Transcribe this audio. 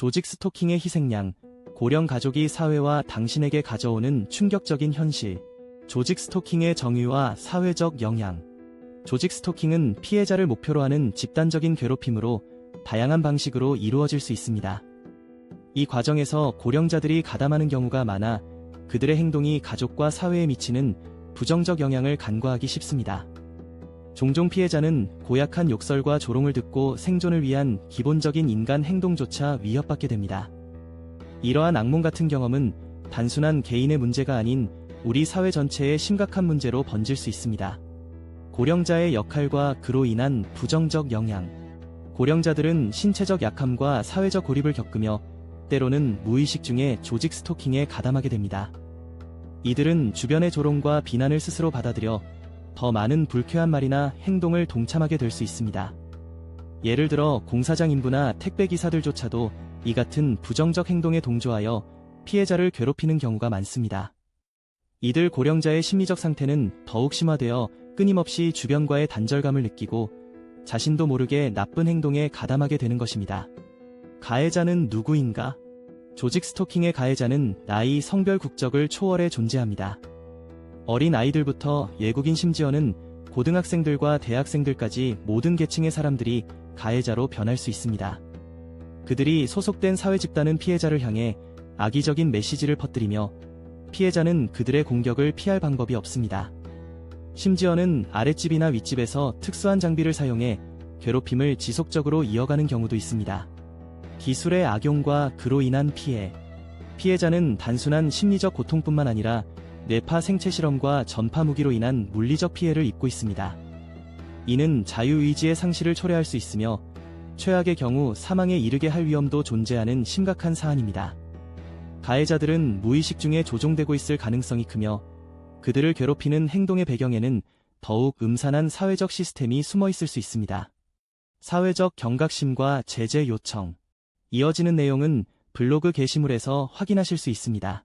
조직 스토킹의 희생양, 고령 가족이 사회와 당신에게 가져오는 충격적인 현실, 조직 스토킹의 정의와 사회적 영향. 조직 스토킹은 피해자를 목표로 하는 집단적인 괴롭힘으로 다양한 방식으로 이루어질 수 있습니다. 이 과정에서 고령자들이 가담하는 경우가 많아 그들의 행동이 가족과 사회에 미치는 부정적 영향을 간과하기 쉽습니다. 종종 피해자는 고약한 욕설과 조롱을 듣고 생존을 위한 기본적인 인간 행동조차 위협받게 됩니다. 이러한 악몽 같은 경험은 단순한 개인의 문제가 아닌 우리 사회 전체의 심각한 문제로 번질 수 있습니다. 고령자의 역할과 그로 인한 부정적 영향. 고령자들은 신체적 약함과 사회적 고립을 겪으며 때로는 무의식 중에 조직 스토킹에 가담하게 됩니다. 이들은 주변의 조롱과 비난을 스스로 받아들여 더 많은 불쾌한 말이나 행동을 동참하게 될 수 있습니다. 예를 들어 공사장 인부나 택배 기사들조차도 이 같은 부정적 행동에 동조하여 피해자를 괴롭히는 경우가 많습니다. 이들 고령자의 심리적 상태는 더욱 심화되어 끊임없이 주변과의 단절감을 느끼고 자신도 모르게 나쁜 행동에 가담하게 되는 것입니다. 가해자는 누구인가? 조직 스토킹의 가해자는 나이, 성별, 국적을 초월해 존재합니다. 어린 아이들부터 외국인 심지어는 고등학생들과 대학생들까지 모든 계층의 사람들이 가해자로 변할 수 있습니다. 그들이 소속된 사회 집단은 피해자를 향해 악의적인 메시지를 퍼뜨리며 피해자는 그들의 공격을 피할 방법이 없습니다. 심지어는 아랫집이나 윗집에서 특수한 장비를 사용해 괴롭힘을 지속적으로 이어가는 경우도 있습니다. 기술의 악용과 그로 인한 피해. 피해자는 단순한 심리적 고통뿐만 아니라 뇌파 생체 실험과 전파 무기로 인한 물리적 피해를 입고 있습니다. 이는 자유의지의 상실을 초래할 수 있으며 최악의 경우 사망에 이르게 할 위험도 존재하는 심각한 사안입니다. 가해자들은 무의식 중에 조종되고 있을 가능성이 크며 그들을 괴롭히는 행동의 배경에는 더욱 음산한 사회적 시스템이 숨어 있을 수 있습니다. 사회적 경각심과 제재 요청. 이어지는 내용은 블로그 게시물에서 확인하실 수 있습니다.